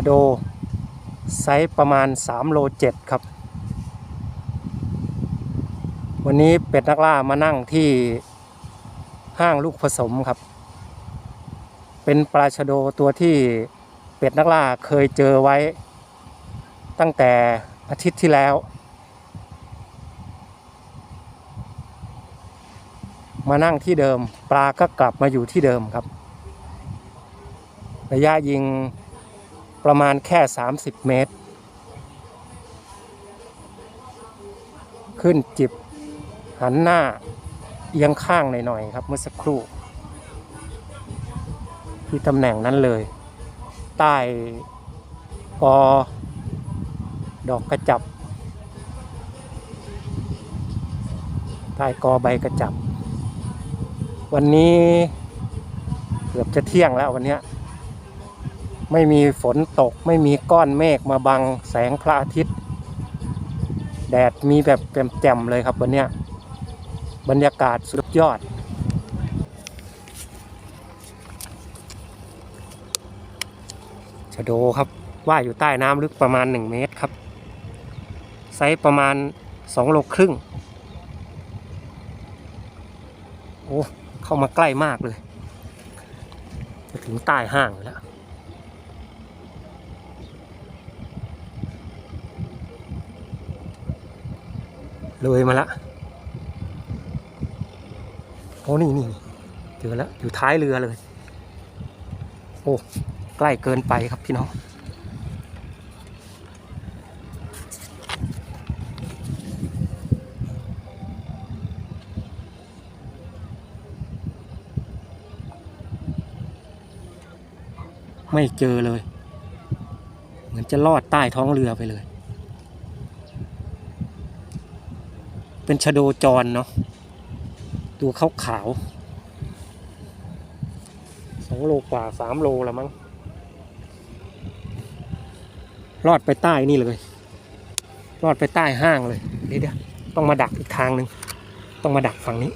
ะโดไซส์ประมาณ3โล7ครับ วันนี้เป็ดนักล่ามานั่งที่ห้างลูกผสมครับ เป็นปลาชะโดตัวที่เป็ดนักล่าเคยเจอไว้ ตั้งแต่อาทิตย์ที่แล้ว มานั่งที่เดิม ปลาก็กลับมาอยู่ที่เดิมครับ ระยะยิง ประมาณแค่ 30 เมตร ขึ้นจิบ หันหน้า เอียงข้างหน่อยๆครับเมื่อสักครู่ ที่ตำแหน่งนั้นเลย ใต้กอดอกกระจับใต้กอใบกระจับ วันนี้เกือบจะเที่ยงแล้ววันนี้ ไม่มีฝนตก ไม่มีก้อนเมฆมาบังแสงพระอาทิตย์ แดดมีแบบแจ่มๆเลยครับวันนี้บรรยากาศสุดยอด ชะโดครับว่ายอยู่ใต้น้ำลึกประมาณ 1 เมตรครับ ไซส์ประมาณ 2 โลครึ่ง โอ้ เข้ามาใกล้มากเลย จะถึงใต้ห้างแล้ว เลยมาละโอ้นี่นี่เจอแล้วอยู่ท้ายเรือเลย โอ้ใกล้เกินไปครับพี่น้องไม่เจอเลย เหมือนจะลอดใต้ท้องเรือไปเลย เป็นชโดจรเนาะตัวขาวขาวสองโลกว่าสามโลละมั้งรอดไปใต้นี่เลย รอดไปใต้ห้างเลยเดี๋ยวต้องมาดักอีกทางหนึ่งต้องมาดักฝั่งนี้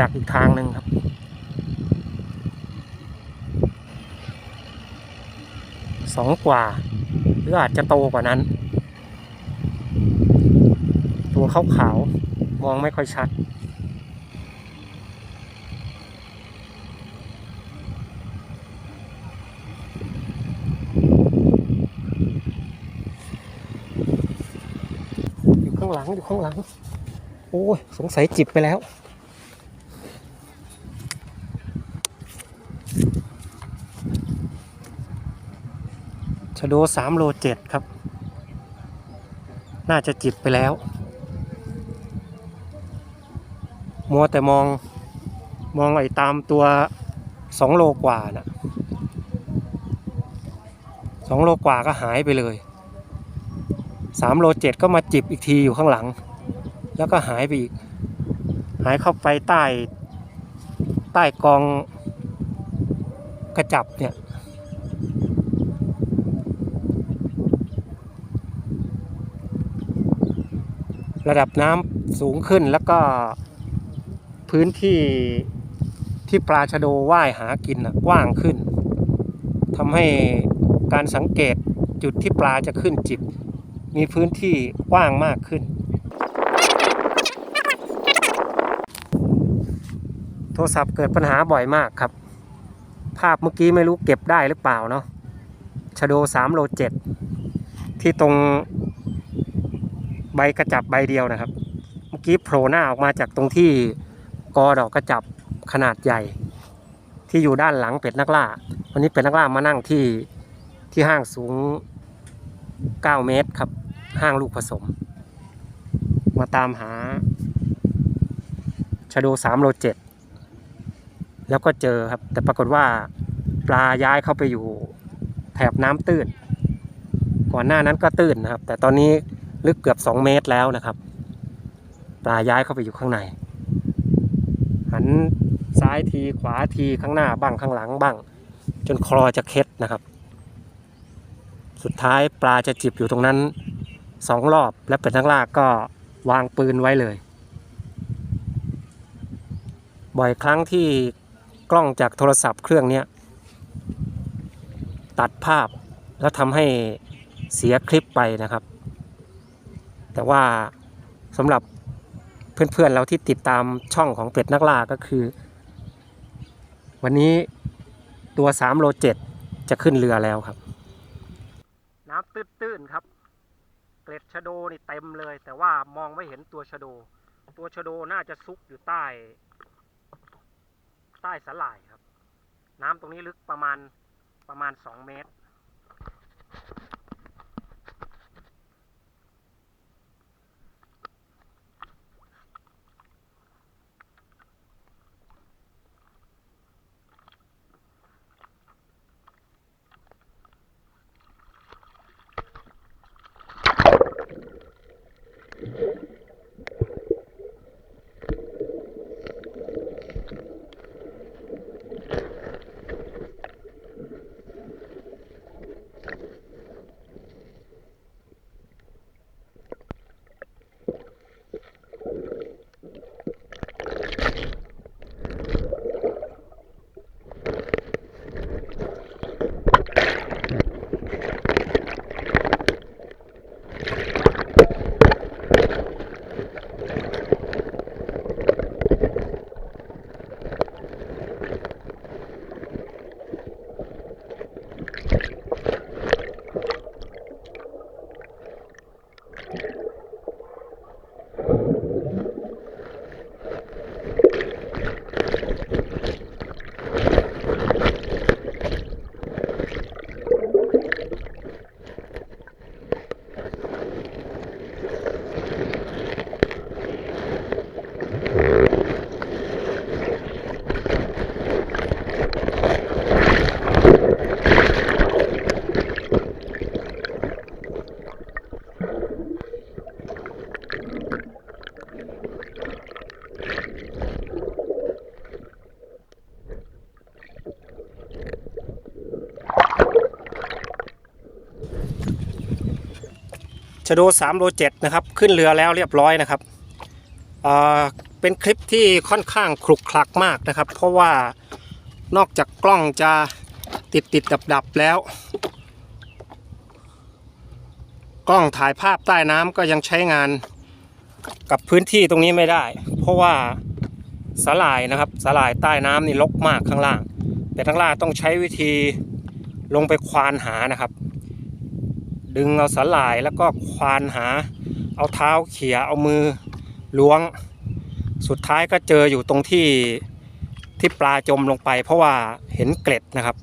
ดักอีกทางหนึ่งครับ สองกว่า หรืออาจจะโตกว่านั้น ตัวขาวขาวมองไม่ค่อยชัด อยู่ข้างหลังอยู่ข้างหลัง โอ้ยสงสัยจิบไปแล้ว ชะโดสามโลเจ็ดครับ น่าจะจิบไปแล้ว มัวแต่มองมองไอ้ตามตัวสองโลกว่าน่ะสองโลกว่าก็หายไปเลยสามโลเจ็ดก็มาจิบอีกทีอยู่ข้างหลัง แล้วก็หายไปอีก หายเข้าไปใต้ ใต้กองกระจับเนี่ย ระดับน้ำสูงขึ้นแล้วก็พื้นที่ที่ปลาชะโดว่ายหากินนะกว้างขึ้นทำให้การสังเกตจุดที่ปลาจะขึ้นจิบ มีพื้นที่กว้างมากขึ้น โทรศัพท์เกิดปัญหาบ่อยมากครับ ภาพเมื่อกี้ไม่รู้เก็บได้หรือเปล่าเนาะชะโดสามโลเจ็ดที่ตรง ใบกระจับใบเดียวนะครับ เมื่อกี้โผล่หน้าออกมาจากตรงที่กอดอกกระจับขนาดใหญ่ ที่อยู่ด้านหลังเป็ดนักล่า วันนี้เป็ดนักล่ามานั่งที่ที่ห้างสูง 9 เมตรครับ ห้างลูกผสม มาตามหาชะโด3โล7แล้วก็เจอครับ แต่ปรากฏว่าปลาย้ายเข้าไปอยู่แถบน้ำตื้น ก่อนหน้านั้นก็ตื้นนะครับ แต่ตอนนี้ ลึกเกือบสองเมตรแล้วนะครับ ปลาย้ายเข้าไปอยู่ข้างใน หันซ้ายทีขวาทีข้างหน้าบ้างข้างหลังบ้าง จนคลอจะเคล็ดนะครับ สุดท้ายปลาจะจิบอยู่ตรงนั้นสองรอบและเป็ดนักล่ากก็วางปืนไว้เลย บ่อยครั้งที่กล้องจากโทรศัพท์เครื่องนี้ตัดภาพแล้วทำให้เสียคลิปไปนะครับ แต่ว่าสำหรับเพื่อนๆเราที่ติดตามช่องของเป็ดนักล่าก็คือ วันนี้ตัว3โล7จะขึ้นเรือแล้วครับ น้ำตื้นๆครับ เกล็ดชะโดนี่เต็มเลย แต่ว่ามองไม่เห็นตัวชะโด ตัวชะโดน่าจะซุกอยู่ใต้ ใต้สลายครับ น้ำตรงนี้ลึกประมาณประมาณ 2 เมตร ชโด3โล7นะครับ ขึ้นเรือแล้วเรียบร้อยนะครับเเป็นคลิปที่ค่อนข้างคลุกคลักมากนะครับ เพราะว่านอกจากกล้องจะติดติดดับดับแล้ว กล้องถ่ายภาพใต้น้ำก็ยังใช้งานกับพื้นที่ตรงนี้ไม่ได้ เพราะว่าสาหร่ายนะครับสาหร่ายใต้น้ำนี่ลกมากข้างล่าง แต่ข้างล่างต้องใช้วิธีลงไปควานหานะครับ ดึงเอาสาหร่ายแล้วก็ควานหา เอาเท้าเขี่ยเอามือล้วง สุดท้ายก็เจออยู่ตรงที่ที่ปลาจมลงไป เพราะว่าเห็นเกล็ดนะครับ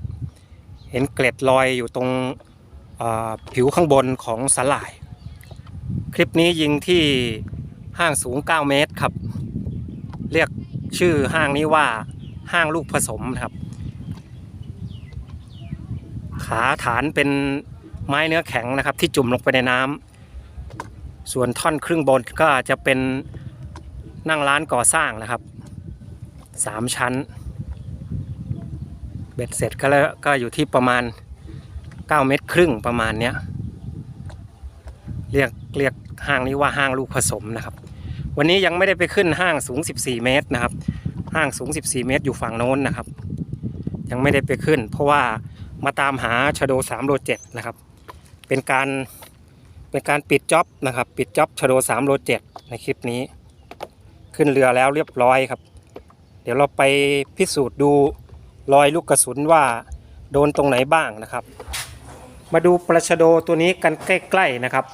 เห็นเกล็ดลอยอยู่ตรงผิวข้างบนของสาหร่าย คลิปนี้ยิงที่ห้างสูง 9 เมตรครับ เรียกชื่อห้างนี้ว่าห้างลูกผสมครับ ขาฐานเป็น ไม้เนื้อแข็งนะครับ ที่จุ่มลงไปในน้ำส่วนท่อนครึ่งบนก็จะเป็นนั่งร้านก่อสร้างนะครับสามชั้น เบ็ดเสร็จก็แล้วก็อยู่ที่ประมาณ 9 เมตรครึ่งประมาณเนี้ยเรียกเรียกห้างนี้ว่าห้างลูกผสมนะครับ วันนี้ยังไม่ได้ไปขึ้นห้างสูง 14 เมตรนะครับ ห้างสูง 14 เมตรอยู่ฝั่งโน้นนะครับ ยังไม่ได้ไปขึ้น เพราะว่ามาตามหาชโด3โล7นะครับ เป็นการเป็นการปิดจ็อบนะครับ ปิดจ็อบชโด3โล7ในคลิปนี้ ขึ้นเรือแล้วเรียบร้อยครับ เดี๋ยวเราไปพิสูจน์ดูรอยลูกกระสุนว่าโดนตรงไหนบ้างนะครับ มาดูปลาชโดตัวนี้กันใกล้ๆนะครับ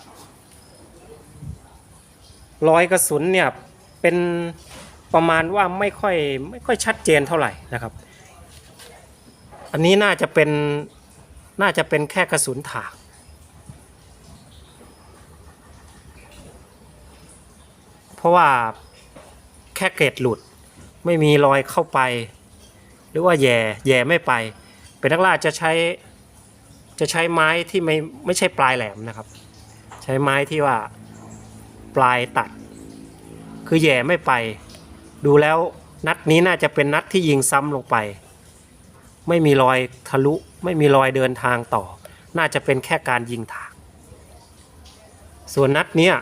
รอยกระสุนเนี่ยเป็นประมาณว่าไม่ค่อยไม่ค่อยชัดเจนเท่าไหร่นะครับ อันนี้น่าจะเป็นน่าจะเป็นแค่กระสุนถาก เพ ราะว่าแค่เกรดหลุด ไม่มีรอยเข้าไป หรือว่าแย่แย่ไม่ไป เป็นนักล่าจะใช้จะใช้ไม้ที่ไม่ไม่ใช่ปลายแหลมนะครับ ใช้ไม้ที่ว่าปลายตัด คือแย่ไม่ไป ดูแล้วนัดนี้น่าจะเป็นนัดที่ยิงซ้ำลงไป ไม่มีรอยทะลุ ไม่มีรอยเดินทางต่อ น่าจะเป็นแค่การยิงถากส่วนนัดเนี้ย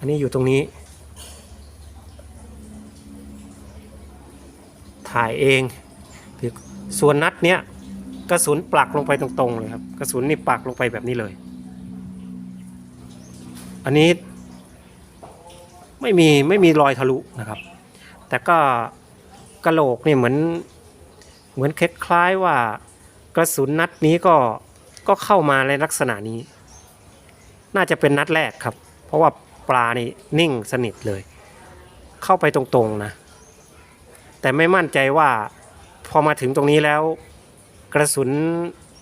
อันนี้อยู่ตรงนี้ ถ่ายเองส่วนนัดเนี้ยกระสุนปลักลงไปตรงๆเลยครับ กระสุนนี่ปักลงไปแบบนี้เลย อันนี้ไม่มีไม่มีรอยทะลุนะครับ แต่ก็กระโหลกเนี่ยเหมือนเหมือนคล้ายๆว่ากระสุนนัดนี้ก็ก็เข้ามาในลักษณะนี้ น่าจะเป็นนัดแรกครับ เพราะว่า ปลานี่นิ่งสนิทเลย เข้าไปตรงๆนะ แต่ไม่มั่นใจว่าพอมาถึงตรงนี้แล้ว กระสุน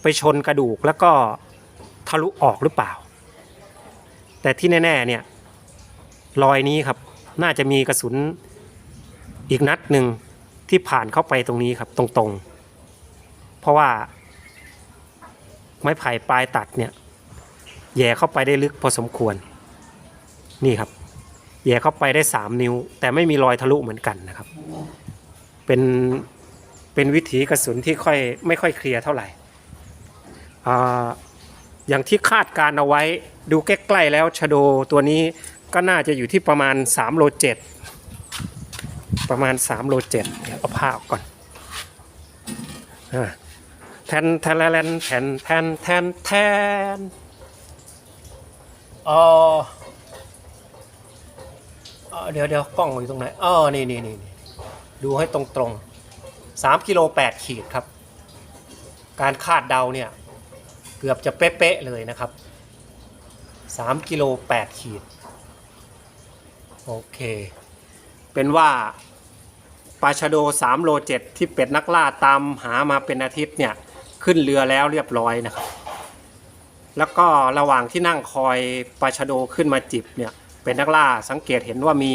ไปชนกระดูกแล้วก็ทะลุออกหรือเปล่า แต่ที่แน่ๆเนี่ยรอยนี้ครับ น่าจะมีกระสุนอีกนัดหนึ่งที่ผ่านเข้าไปตรงนี้ครับตรงๆ เพราะว่าไม้ไผ่ปลายตัดเนี่ยแย่เข้าไปได้ลึกพอสมควร นี่ครับแย่เข้าไปได้ 3 นิ้ว แต่ไม่มีรอยทะลุเหมือนกันนะครับ เป็นเป็นวิถีกระสุนที่ค่อยไม่ค่อยเคลียร์เท่าไหร่อย่างที่คาดการเอาไว้ดูใกล้ๆแล้วชโดตัวนี้ก็น่าจะอยู่ที่ประมาณ3โล7ประมาณ3โล7เดี๋ยวเอาผ้าออกก่อนอ่าแทนแทนแทนแทนแทนแทนแทนอ๋อ เดี๋ยวเดี๋ยวกล้องอยู่ตรงไหนอ๋อนี่นี่นี่ดูให้ตรงตรงสามกิโลแปดขีดครับ การคาดเดาเนี่ย เกือบจะเป๊ะๆเลยนะครับสามกิโลแปดขีด โอเค เป็นว่าปลาชะโด3โล7ที่เป็ดนักล่าตามหามาเป็นอาทิตย์เนี่ย ขึ้นเรือแล้วเรียบร้อยนะครับ แล้วก็ระหว่างที่นั่งคอยปลาชะโดขึ้นมาจิบเนี่ย เป็นนักล่าสังเกตเห็นว่ามี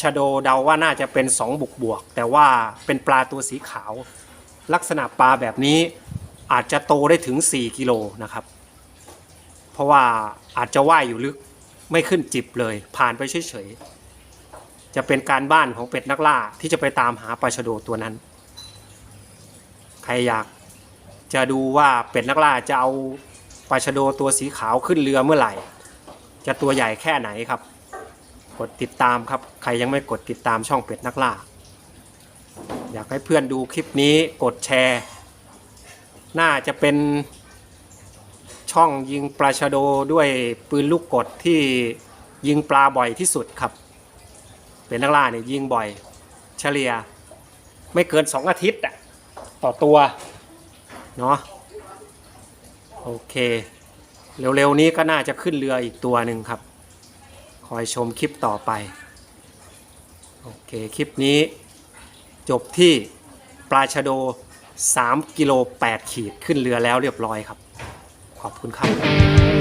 ชะโดเดาว่าน่าจะเป็น 2 บุกบวก แต่ว่าเป็นปลาตัวสีขาว ลักษณะปลาแบบนี้อาจจะโตได้ถึง 4 กิโลนะครับ เพราะว่าอาจจะว่ายอยู่ลึกไม่ขึ้นจิบเลย ผ่านไปเฉยๆจะเป็นการบ้านของเป็ดนักล่าที่จะไปตามหาปลาชโดตัวนั้น ใครอยากจะดูว่าเป็ดนักล่าจะเอาปลาชโดตัวสีขาวขึ้นเรือเมื่อไหร่ จะตัวใหญ่แค่ไหนครับ กดติดตามครับ ใครยังไม่กดติดตามช่องเป็ดนักล่า อยากให้เพื่อนดูคลิปนี้กดแชร์ น่าจะเป็นช่องยิงปลาชะโดด้วยปืนลูกกดที่ยิงปลาบ่อยที่สุดครับ เป็นนักล่าเนี่ยยิงบ่อย เฉลี่ย ไม่เกิน 2 อาทิตย์อะต่อตัว เนาะโอเค เร็วๆนี้ก็น่าจะขึ้นเรืออีกตัวหนึ่งครับ คอยชมคลิปต่อไป โอเคคลิปนี้ จบที่ปลาชะโด 3กิโล8ขีดขึ้นเรือแล้วเรียบร้อยครับ ขอบคุณครับ